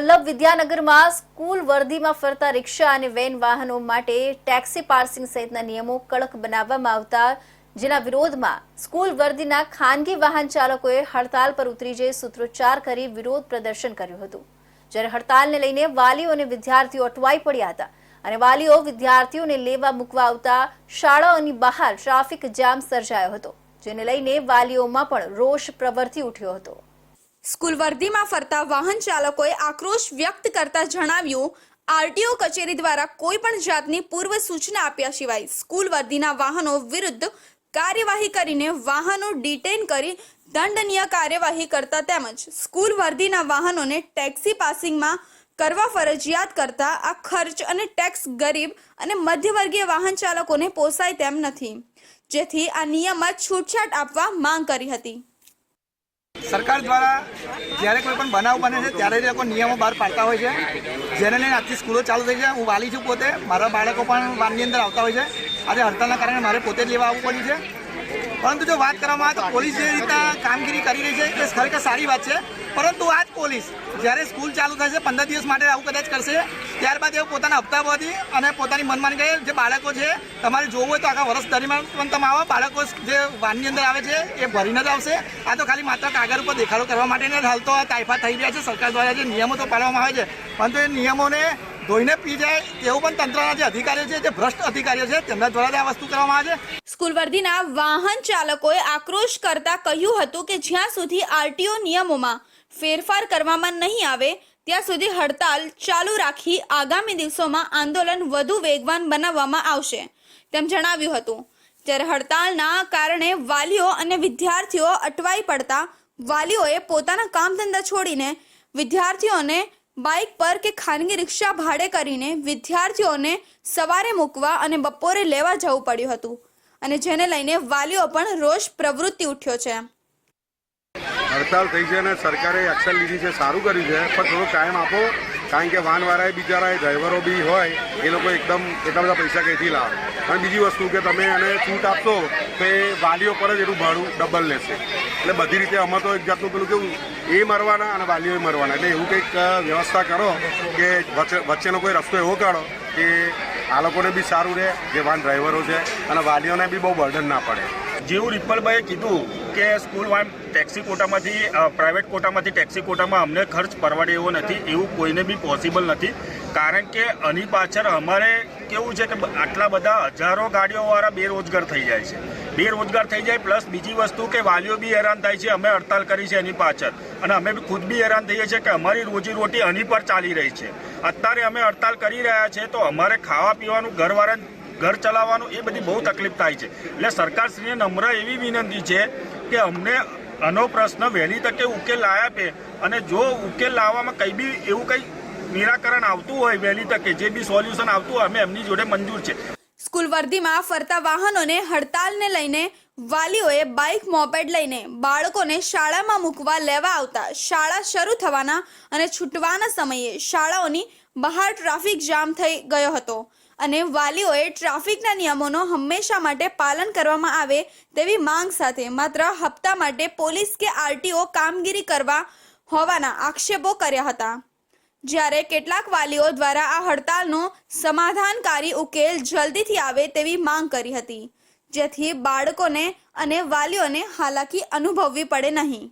Vallabh વિદ્યાનગરમાં school વર્દીમાં ફરતા રિક્ષા અને van વાહનો માટે ટેક્સી પાર્સિંગ સહિતના નિયમો કડક બનાવવામાં આવતા જેના વિરોધમાં સ્કૂલ વર્દીના ખાનગી વાહન ચાલકોએ હડતાલ પર ઉતરી જઈ સૂત્રોચ્ચાર કરી વિરોધ પ્રદર્શન કર્યું હતું. જ્યારે હડતાલને લઈને વાલીઓ અને વિદ્યાર્થીઓ અટવાઈ પડ્યા હતા અને વાલીઓ વિદ્યાર્થીઓને લેવા મૂકવા આવતા શાળાઓની બહાર ટ્રાફિક જામ સર્જાયો હતો, જેને લઈને વાલીઓમાં પણ રોષ પ્રવર્તી ઉઠ્યો હતો. સ્કૂલ વર્દીમાં ફરતા વાહન ચાલકોએ આક્રોશ વ્યક્ત કરતા જણાવ્યું, આરટીઓ કચેરી દ્વારા કોઈ પણ જાતની પૂર્વ સૂચના આપ્યા સિવાય સ્કૂલ વર્દીના વાહનો વિરુદ્ધ કાર્યવાહી કરીને વાહનો ડિટેન કરી દંડનીય કાર્યવાહી કરતા તેમજ સ્કૂલ વર્દીના વાહનોને ટેક્સી પાસિંગમાં કરવા ફરજિયાત કરતા આ ખર્ચ અને ટેક્સ ગરીબ અને મધ્યવર્ગીય વાહન ચાલકોને પોસાય તેમ નથી. જેથી આ નિયમમાં છૂટછાટ આપવા માંગ કરી હતી. સરકાર દ્વારા જ્યારે કોઈ પણ બનાવ બને છે, ત્યારે એ લોકો નિયમો બહાર પાડતા હોય છે. જેને લઈને આજથી સ્કૂલો ચાલુ થઈ છે. હું વાલી છું પોતે. મારા બાળકો પણ વાનની અંદર આવતા હોય છે. આજે હડતાલના કારણે મારે પોતે જ લેવા આવવું પડ્યું છે. પરંતુ જો વાત કરવામાં આવે તો પોલીસ જે રીતના કામગીરી કરી રહી છે, એ ખરેખર સારી વાત છે. પરંતુ આ જ પોલીસ જ્યારે સ્કૂલ ચાલુ થશે પંદર દિવસ માટે આવું કદાચ કરશે, ત્યારબાદ એવું પોતાના હપ્તા બધી અને પોતાની મનમાની કહે, જે બાળકો છે, તમારે જોવું હોય તો આખા વર્ષ દરમિયાન પણ તમે આવો. બાળકો જે વાનની અંદર આવે છે, એ ભરીને જ આવશે. આ તો ખાલી માત્ર કાગળ ઉપર દેખાડો કરવા માટે હાલ તો તાઇફા થઈ રહ્યા છે. સરકાર દ્વારા જે નિયમો તો પાડવામાં આવે છે, પરંતુ એ નિયમોને ધોઈને પી જાય તેવું પણ તંત્રના જે અધિકારીઓ છે, જે ભ્રષ્ટ અધિકારીઓ છે, તેમના દ્વારા આ વસ્તુ કરવામાં આવે છે. સ્કૂલ વર્ધીના વાહન ચાલકોએ આક્રોશ કરતા કહ્યું હતું કે જ્યાં સુધી આરટીઓ નિયમોમાં ફેરફાર કરવામાં નહીં આવે, ત્યાં સુધી હડતાલ ચાલુ રાખી આગામી દિવસોમાં આંદોલન વધુ વેગવાન બનાવવામાં આવશે. તેમ જણાવ્યું હતું. ત્યારે હડતાલના કારણે વાલીઓ અને વિદ્યાર્થીઓ અટવાઈ પડતા, વાલીઓએ પોતાના કામ ધંધા છોડીને વિદ્યાર્થીઓને બાઇક પર કે ખાનગી રિક્ષા ભાડે કરીને વિદ્યાર્થીઓને સવારે મૂકવા અને બપોરે લેવા જવું પડ્યું હતું. અને જેને લઈને વાલીઓ પણ રોષ પ્રવૃત્તિ ઉઠ્યો છે. હડતાલ થઈ છે અને સરકારે એક્શન લીધી છે, સારું કર્યું છે. પણ થોડો ટાઈમ આપો, કારણ કે વાનવાળાએ બિચારા ડ્રાઈવરો બી હોય, એ લોકો એકદમ એટલા બધા પૈસા કંઈથી લાવે? અને બીજી વસ્તુ કે તમે એને છૂટ આપશો, તો એ વાલીઓ પર જ એનું ભાડું ડબલ લેશે. એટલે બધી રીતે અમે તો એક જાતનું પેલું કેવું, એ મરવાના અને વાલીઓ મરવાના. એટલે એવું કંઈક વ્યવસ્થા કરો કે વચ્ચેનો કોઈ રસ્તો એવો કાઢો કે આ લોકોને બી સારું રહે, જે વાન ડ્રાઈવરો છે, અને વાલીઓને બી બહુ બર્ડન ના પડે. જેવું રિપલભાઈએ કીધું કે સ્કૂલ વાન ટેક્સી કોટામાંથી પ્રાઇવેટ કોટામાંથી ટેક્સી કોટામાં અમને ખર્ચ પરવડે એવો નથી, એવું કોઈને બી પોસિબલ નથી. કારણ કે આની પાછળ અમારે કેવું છે કે આટલા બધા હજારો ગાડીઓવાળા બેરોજગાર થઈ જાય છે. બેરોજગાર થઈ જાય પ્લસ બીજી વસ્તુ કે વાલીઓ બી હેરાન થાય છે, અમે હડતાલ કરી છે એની પાછળ. અને અમે બી ખુદ બી હેરાન થઈએ છીએ કે અમારી રોજી રોટી આની પર ચાલી રહી છે. અત્યારે અમે હડતાલ કરી રહ્યા છે તો અમારે ખાવા પીવાનું ઘરવાળા ઘર ચલાવવાનું એ બધી બહુ તકલીફ થાય છે. એટલે સરકારશ્રીને નમ્ર એવી વિનંતી છે કે અમને આનો પ્રશ્ન વહેલી તકે ઉકેલ આપે અને જો ઉકેલ લાવવામાં કંઈ બી એવું કંઈ નિરાકરણ આવતું હોય વહેલી તકે, જે બી સોલ્યુશન આવતું હોય, અમે એમની જોડે મંજૂર છે. સ્કૂલ વર્ધીમાં ફરતા વાહનોને હડતાલને લઈને વાલીઓએ બાઇક મોપેડ લઈને બાળકોને શાળામાં મૂકવા લેવા આવતા. શાળા શરૂ થવાના અને છૂટવાના સમયે શાળાઓની બહાર ટ્રાફિક જામ થઈ ગયો હતો. અને વાલીઓએ ટ્રાફિકના નિયમોનો હંમેશા માટે પાલન કરવામાં આવે તેવી માંગ સાથે માત્ર હપ્તા માટે પોલીસ કે આરટીઓ કામગીરી કરવા હોવાના આક્ષેપો કર્યા હતા. જ્યારે કેટલાક વાલીઓ દ્વારા આ હડતાલનો સમાધાનકારી ઉકેલ જલ્દીથી આવે તેવી માંગ કરી હતી. જેથી બાળકોને અને વાલીઓને હાલાકી અનુભવવી પડે નહીં.